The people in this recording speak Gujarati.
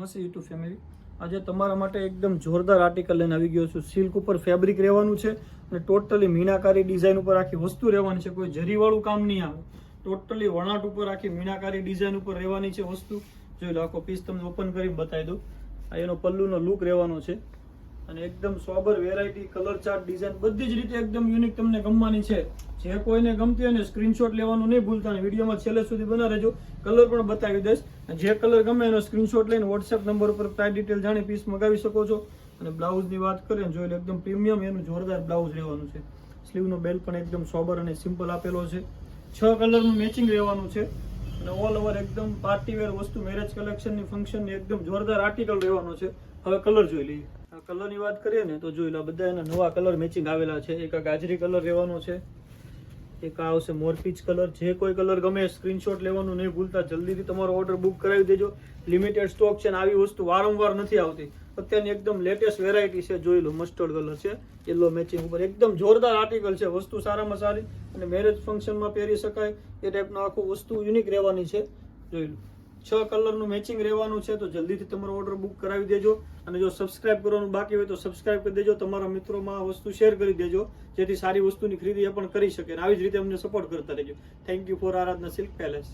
નમસ્તે યુટ્યુબ ફેમિલી આજે તમારા માટે એકદમ જોરદાર આર્ટિકલ લઈને આવી ગયો છું. સિલ્ક ઉપર ફેબ્રિક રહેવાનું છે અને ટોટલી મીનાકારી ડિઝાઇન ઉપર આખી વસ્તુ રહેવાની છે. કોઈ જરીવાળું કામ નહીં આવે. ટોટલી વણાટ ઉપર આખી મીનાકારી ડિઝાઇન ઉપર રહેવાની છે વસ્તુ. જોઈ લો, આખો પીસ તમને ઓપન કરી બતાવી દઉં. આ એનો પલ્લુનો લુક રહેવાનો છે. અને એકદમ sober variety colour chart design બધી જ રીતે એકદમ યુનિક તમને ગમવાની છે. જે કોઈને ગમતી હોય ને સ્ક્રીનશોટ લેવાનું નહીં ભૂલતા અને વિડીયોમાં છેલ્લે સુધી બના રહેજો. કલર પણ બતાવી દઈશ. જે કલર ગમે એનો સ્ક્રીનશોટ લઈને વોટ્સએપ નંબર ઉપર પ્રાઇસ ડિટેલ જાણી પીસ મગાવી શકો છો. અને બ્લાઉઝની વાત કરીએ જોઈ લો, એકદમ પ્રીમિયમ એનું જોરદાર બ્લાઉઝ રહેવાનું છે. સ્લીવનો બેલ પણ એકદમ સોબર અને સિમ્પલ આપેલો છે. છ કલરનું મેચિંગ રહેવાનું છે. અને ઓલ ઓવર એકદમ પાર્ટી વેર વસ્તુ મેરેજ કલેક્શનની ફંક્શનની એકદમ જોરદાર આર્ટિકલ રહેવાનો છે. હવે કલર જોઈ લઈએ. કલરની વાત કરીએ ને તો જોઈ લો બધા એના નવા કલર મેચિંગ આવેલા છે. એક ગાજરી કલર રહેવાનો છે. એક આવશે મોરપીચ કલર. જે કોઈ કલર ગમે સ્ક્રીનશોટ લેવાનું નહીં ભૂલતા. જલ્દીથી તમારો ઓર્ડર બુક કરાવી દેજો. લિમિટેડ સ્ટોક છે ને આવી વસ્તુ વારંવાર નથી આવતી. અત્યારની એકદમ લેટેસ્ટ વેરાયટી છે. જોઈ લો મસ્ટર્ડ કલર છે. યલો મેચિંગ ઉપર. એકદમ જોરદાર આર્ટિકલ છે. વસ્તુ સારામાં સારી. અને મેરેજ ફંક્શનમાં પહેરી શકાય. એ ટાઈપનો આખું વસ્તુ યુનિક રહેવાની છે. જોઈ લો. છ કલરનું મેચિંગ રહેવાનું છે, તો જલ્દીથી તમારો ઓર્ડર બુક કરાવી દેજો. અને જો સબસ્ક્રાઇબ કરવાનું બાકી હોય તો સબસ્ક્રાઇબ કરી દેજો. તમારા મિત્રોમાં આ વસ્તુ શેર કરી દેજો, જેથી સારી વસ્તુની ખરીદી એ પણ કરી શકે અને આવી જ રીતે અમને સપોર્ટ કરતા રહેજો. Thank you for Aradhana silk palace